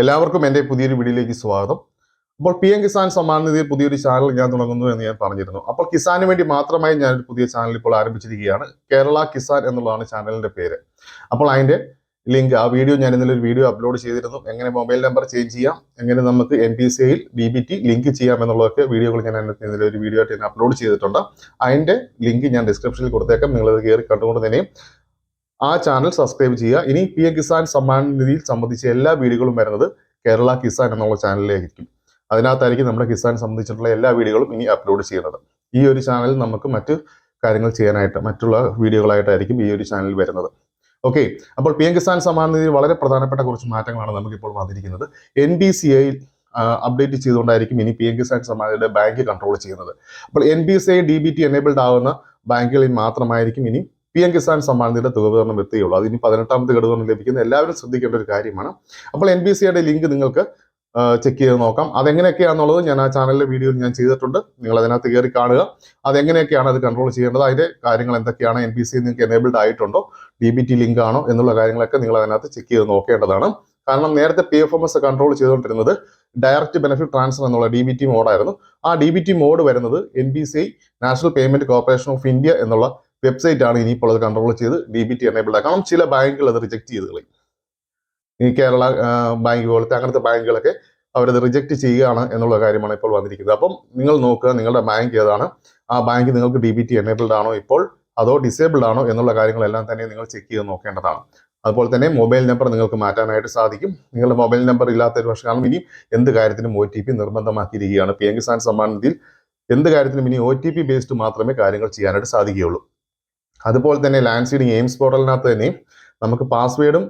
എല്ലാവർക്കും എന്റെ പുതിയൊരു വീഡിയോയിലേക്ക് സ്വാഗതം. അപ്പോൾ പി എം കിസാൻ സമ്മാൻ നിധിയിൽ പുതിയൊരു ചാനൽ ഞാൻ തുടങ്ങുന്നു എന്ന് ഞാൻ പറഞ്ഞിരുന്നു. അപ്പോൾ കിസാന് വേണ്ടി മാത്രമായി ഞാനൊരു പുതിയ ചാനൽ ഇപ്പോൾ ആരംഭിച്ചിരിക്കുകയാണ്. കേരള കിസാൻ എന്നുള്ളതാണ് ചാനലിന്റെ പേര്. അപ്പോൾ അതിന്റെ ലിങ്ക് ആ വീഡിയോ ഞാൻ ഇന്നലെ ഒരു വീഡിയോ അപ്ലോഡ് ചെയ്തിരുന്നു. എങ്ങനെ മൊബൈൽ നമ്പർ ചേഞ്ച് ചെയ്യാം എങ്ങനെ നമുക്ക് എം പി സി ഐയിൽ ഡി ബി ടി ലിങ്ക് ചെയ്യാം എന്നുള്ളതൊക്കെ വീഡിയോകൾ ഞാൻ ഇന്നലെ ഒരു വീഡിയോ ആയിട്ട് ഞാൻ അപ്ലോഡ് ചെയ്തിട്ടുണ്ട്. അതിന്റെ ലിങ്ക് ഞാൻ ഡിസ്ക്രിപ്ഷനിൽ കൊടുത്തേക്കാം. നിങ്ങളത് കയറി കണ്ടുകൊണ്ട് തന്നെയും ആ ചാനൽ സബ്സ്ക്രൈബ് ചെയ്യുക. ഇനി പി എം കിസാൻ സമ്മാന നിധിയിൽ സംബന്ധിച്ച എല്ലാ വീഡിയോകളും വരുന്നത് കേരള കിസാൻ എന്നുള്ള ചാനലിലായിരിക്കും അതിനകത്തായിരിക്കും നമ്മുടെ കിസാൻ സംബന്ധിച്ചിട്ടുള്ള എല്ലാ വീഡിയോകളും ഇനി അപ്ലോഡ് ചെയ്യുന്നത്. ഈ ഒരു ചാനൽ നമുക്ക് മറ്റ് കാര്യങ്ങൾ ചെയ്യാനായിട്ട് മറ്റുള്ള വീഡിയോകളായിട്ടായിരിക്കും ഈ ഒരു ചാനൽ വരുന്നത്. ഓക്കെ അപ്പോൾ പി എം കിസാൻ സമ്മാന നിധിയിൽ വളരെ പ്രധാനപ്പെട്ട കുറച്ച് മാറ്റങ്ങളാണ് നമുക്കിപ്പോൾ വന്നിരിക്കുന്നത്. N B C I update ചെയ്തുകൊണ്ടായിരിക്കും ഇനി പി എം കിസാൻ സമ്മാനിയുടെ ബാങ്ക് കൺട്രോൾ ചെയ്യുന്നത്. അപ്പോൾ N B C I D B T enabled ആവുന്ന ബാങ്കുകളിൽ മാത്രമായിരിക്കും ഇനി പി എം കിസാൻ സമ്മാൻ തുക വിതരണം എത്തുകയുള്ളൂ അതിന് പതിനെട്ടാമത്തെ ഘടകം ലഭിക്കുന്ന എല്ലാവരും ശ്രദ്ധിക്കേണ്ട ഒരു കാര്യമാണ്. അപ്പോൾ എൻ ബി സിയുടെ ലിങ്ക് നിങ്ങൾക്ക് ചെക്ക് ചെയ്ത് നോക്കാം. അതെങ്ങനെയൊക്കെയാണെന്നുള്ളത് ഞാൻ ആ ചാനലിലെ വീഡിയോ ഞാൻ ചെയ്തിട്ടുണ്ട്. നിങ്ങൾ അതിനകത്ത് കയറി കാണുക. അതെങ്ങനെയൊക്കെയാണ് അത് കൺട്രോൾ ചെയ്യേണ്ടത്? അതിന്റെ കാര്യങ്ങൾ എന്തൊക്കെയാണ് എൻ ബി സി നിങ്ങൾക്ക് എനേബിൾഡ് ആയിട്ടുണ്ടോ? ഡി ബി ടി ലിങ്ക് ആണോ? എന്നുള്ള കാര്യങ്ങളൊക്കെ നിങ്ങൾ അതിനകത്ത് ചെക്ക് ചെയ്ത് നോക്കേണ്ടതാണ്. കാരണം നേരത്തെ P F M S control ചെയ്തുകൊണ്ടിരുന്നത് ഡയറക്റ്റ് ബെനിഫിറ്റ് ട്രാൻസ്ഫർ എന്നുള്ള ഡി ബി ടി മോഡായിരുന്നു ആ ഡി ബി ടി മോഡ് വരുന്നത് N B C national payment corporation of India എന്നുള്ള വെബ്സൈറ്റ് ആണ് ഇനിയിപ്പോൾ അത് കൺട്രോൾ ചെയ്ത് ഡി ബി ടി എനേബിൾഡ് ആക്കണം ചില ബാങ്കുകൾ അത് റിജക്ട് ചെയ്ത് കളയും. ഈ കേരള ബാങ്ക് പോലത്തെ അങ്ങനത്തെ ബാങ്കുകളൊക്കെ അവരത് റിജക്ട് ചെയ്യുകയാണ് എന്നുള്ള കാര്യമാണ് ഇപ്പോൾ വന്നിരിക്കുന്നത്. അപ്പം നിങ്ങൾ നോക്കുക നിങ്ങളുടെ ബാങ്ക് ഏതാണ്? ആ ബാങ്ക് നിങ്ങൾക്ക് ഡി ബി ടി എനേബിൾഡ് ആണോ ഇപ്പോൾ? അതോ ഡിസേബിൾഡ് ആണോ എന്നുള്ള കാര്യങ്ങളെല്ലാം തന്നെ നിങ്ങൾ ചെക്ക് ചെയ്ത് നോക്കേണ്ടതാണ്. അതുപോലെ തന്നെ മൊബൈൽ നമ്പർ നിങ്ങൾക്ക് മാറ്റാനായിട്ട് സാധിക്കും. നിങ്ങളുടെ മൊബൈൽ നമ്പർ ഇല്ലാത്ത ഒരു വർഷം കാരണം ഇനി എന്ത് കാര്യത്തിനും ഒ ടി പി നിർബന്ധമാക്കിയിരിക്കുകയാണ്. പി എം കിസാൻ സമ്മാൻ നിധിയിൽ എന്ത് കാര്യത്തിനും ഇനി ഒ ടി പി ബേസ്ഡ് മാത്രമേ കാര്യങ്ങൾ ചെയ്യാനായിട്ട് സാധിക്കുകയുള്ളൂ. അതുപോലെ തന്നെ ലാൻഡ് സീഡിങ് എയിംസ് പോർട്ടലിനകത്ത് തന്നെയും നമുക്ക് പാസ്വേഡും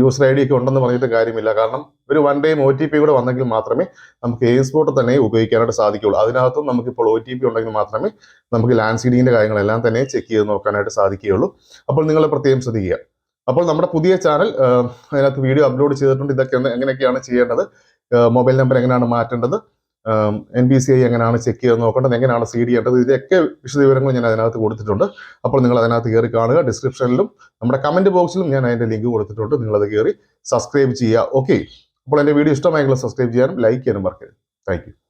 യൂസർ ഐ ഡി ഒക്കെ ഉണ്ടെന്ന് പറഞ്ഞിട്ട് കാര്യമില്ല. കാരണം ഒരു one time O T P കൂടെ വന്നെങ്കിൽ മാത്രമേ നമുക്ക് എയിംസ് പോർട്ടൽ തന്നെ ഉപയോഗിക്കാനായിട്ട് സാധിക്കുകയുള്ളൂ. അതിനകത്തും നമുക്കിപ്പോൾ ഒ ടി പി ഉണ്ടെങ്കിൽ മാത്രമേ നമുക്ക് ലാൻഡ് സീഡിങ്ങിന്റെ കാര്യങ്ങളെല്ലാം തന്നെ ചെക്ക് ചെയ്ത് നോക്കാനായിട്ട് സാധിക്കുകയുള്ളൂ. അപ്പോൾ നിങ്ങൾ പ്രത്യേകം ശ്രദ്ധിക്കുക. അപ്പോൾ നമ്മുടെ പുതിയ ചാനൽ അതിനകത്ത് വീഡിയോ അപ്ലോഡ് ചെയ്തിട്ടുണ്ട്. ഇതൊക്കെ എങ്ങനെയൊക്കെയാണ് ചെയ്യേണ്ടത്? മൊബൈൽ നമ്പർ എങ്ങനെയാണ് മാറ്റേണ്ടത്? എൻ ബി സി ഐ എങ്ങനെയാണ് ചെക്ക് ചെയ്ത് നോക്കേണ്ടത് എങ്ങനെയാണ് സീഡ് ചെയ്യേണ്ടത് ഇതിന്റെയൊക്കെ വിശദവിവരങ്ങൾ ഞാൻ അതിനകത്ത് കൊടുത്തിട്ടുണ്ട്. അപ്പോൾ നിങ്ങൾ അതിനകത്ത് കയറി കാണുക ഡിസ്ക്രിപ്ഷനിലും നമ്മുടെ കമന്റ് ബോക്സിലും ഞാൻ അതിന്റെ ലിങ്ക് കൊടുത്തിട്ടുണ്ട്. നിങ്ങളത് കയറി സബ്സ്ക്രൈബ് ചെയ്യുക. ഓക്കെ അപ്പോൾ എന്റെ വീഡിയോ ഇഷ്ടമായെങ്കിൽ സബ്സ്ക്രൈബ് ചെയ്യാനും ലൈക്ക് ചെയ്യാനും മറക്കരുത്. താങ്ക്